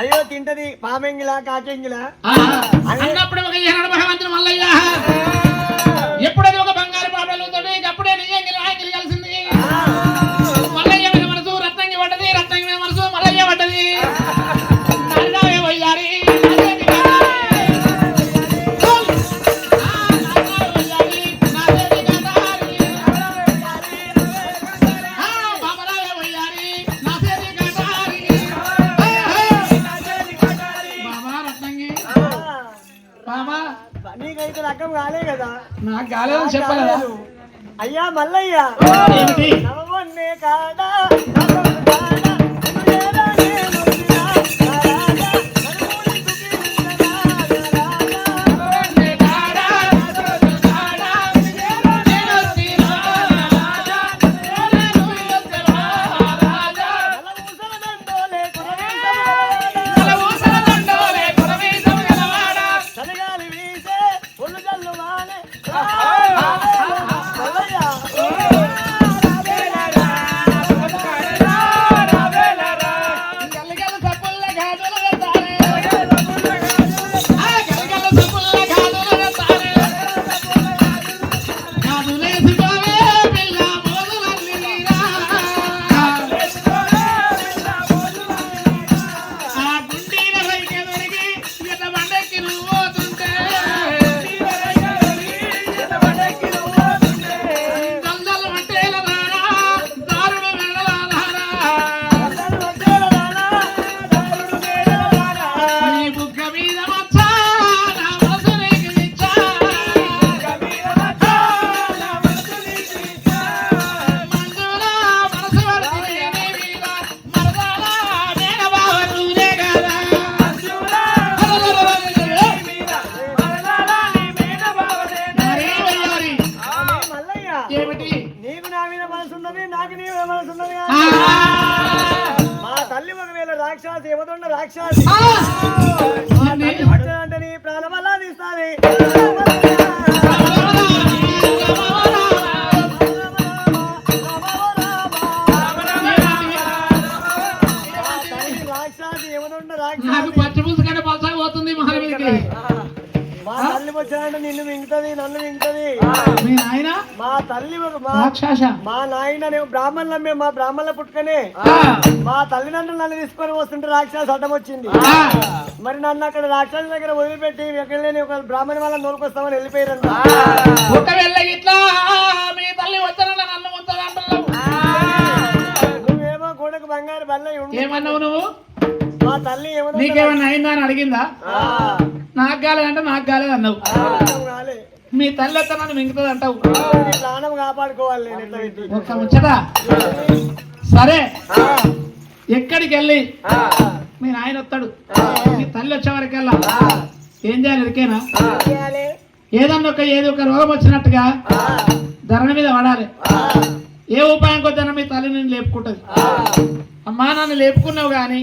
అయ్యో తింటది. పామెంగిలా కాకెంగిలా? అన్నప్పుడు ఒక ఏనాడు భగవంతుడు మల్లయ్య. ఎప్పుడైతే ఒక బంగారు పాటలు అప్పుడే నిజంగా నీకైతే రకం కాలే కదా. నాకు కాలేదని చెప్పలేదా. అయ్యా మల్లయ్య. నవవన్నే కాడా నాకు పులుసు పోతుంది మహారాజుకి నిన్ను మింగుతుంది నన్ను మింగుతుంది. మీ నాయన? మా తల్లి మా నాయన మా బ్రాహ్మణుల పుట్టుకనే! మా తల్లిదండ్రులు నన్ను తీసుకొని వస్తుంటే రాక్షసు అడ్డం వచ్చింది! మరి నన్ను అక్కడ రాక్షసు దగ్గర వదిలిపెట్టి ఎక్కడలేని ఒక బ్రాహ్మణ వాళ్ళ నోలుకొస్తామని వెళ్ళిపోయారు ఒకవేళ ఇట్లా మీ తల్లి వచ్చానన్న నన్ను నువ్వేమో గోడకు బంగారు బల్ల ఏమన్నావు నువ్వు? మా తల్లి ఏమన్నా నీకేమన్నా అయిందా అని అడిగిందా? నాకు కాలేదంటే నాకు కాలేదు అన్నావు మీ తల్లి వస్తే నన్ను మింగుతుంది అంటావు. ప్రాణం కాపాడుకోవాలి ఒక్క ముచ్చట. సరే. ఎక్కడికి వెళ్ళి మీ నాయన వస్తాడు. మీ తల్లి వచ్చే వరకల్లా? ఏం చేయాలి ఎరికేనా ఏదన్నా ఒక ఏదో ఒక రోగం వచ్చినట్టుగా ధరణి మీద పడాలి. ఏ ఉపాయం కొద్దన్నా మీ తల్లి నేను లేపుకుంటది. అమ్మా నన్ను లేపుకున్నావు గాని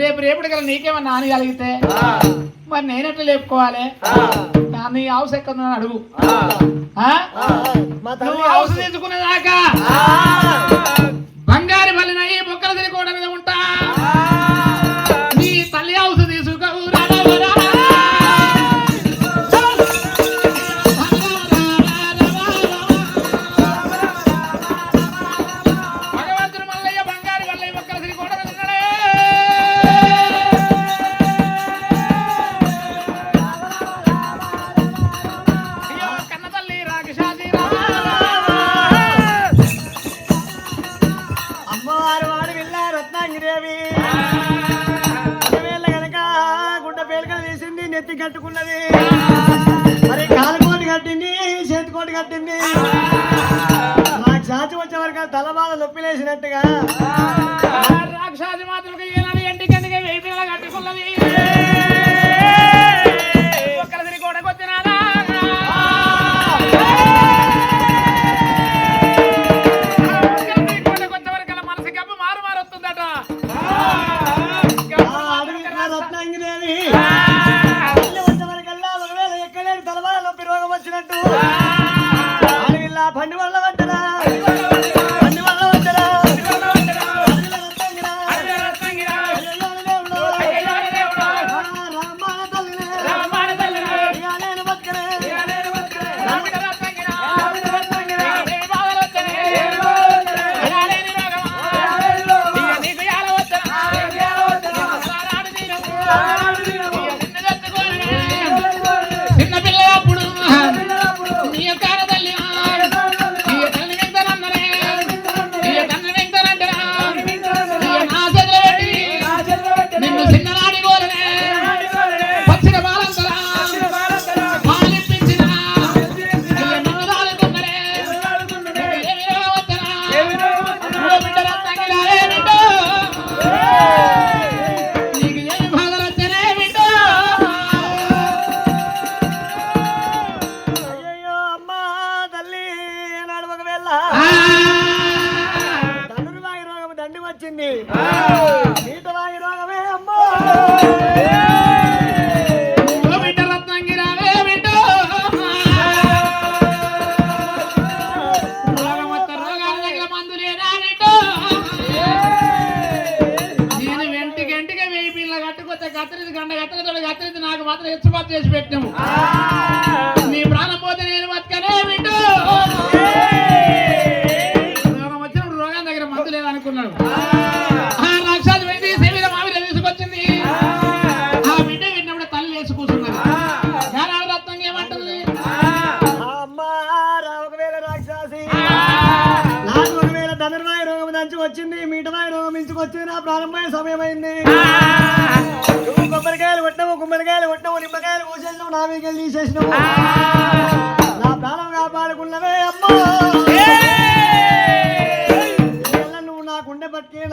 రేపు రేపటి కల్లా నీకేమన్నా నాని కలిగితే మరి నేనెట్లా లేపుకోవాలి? నీ హౌస్ ఎక్కడ అడుగు. నువ్వు హౌస్ తీసుకునేదాకా?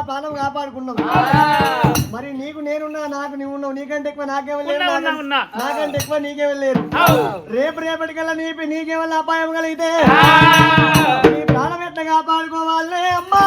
ఆ ప్రాణం కాపాడుకున్నావు. మరి నీకు నేనున్నా నాకు నువ్వు నీకంటే ఎక్కువ నాకెవరు నాకంటే ఎక్కువ నీకెవరు లేరు రేపు రేపటికల్లా నీపి నీకెవరు అపాయం కలిగితే నీ ప్రాణం ఎట్లా కాపాడుకోవాలి అమ్మా!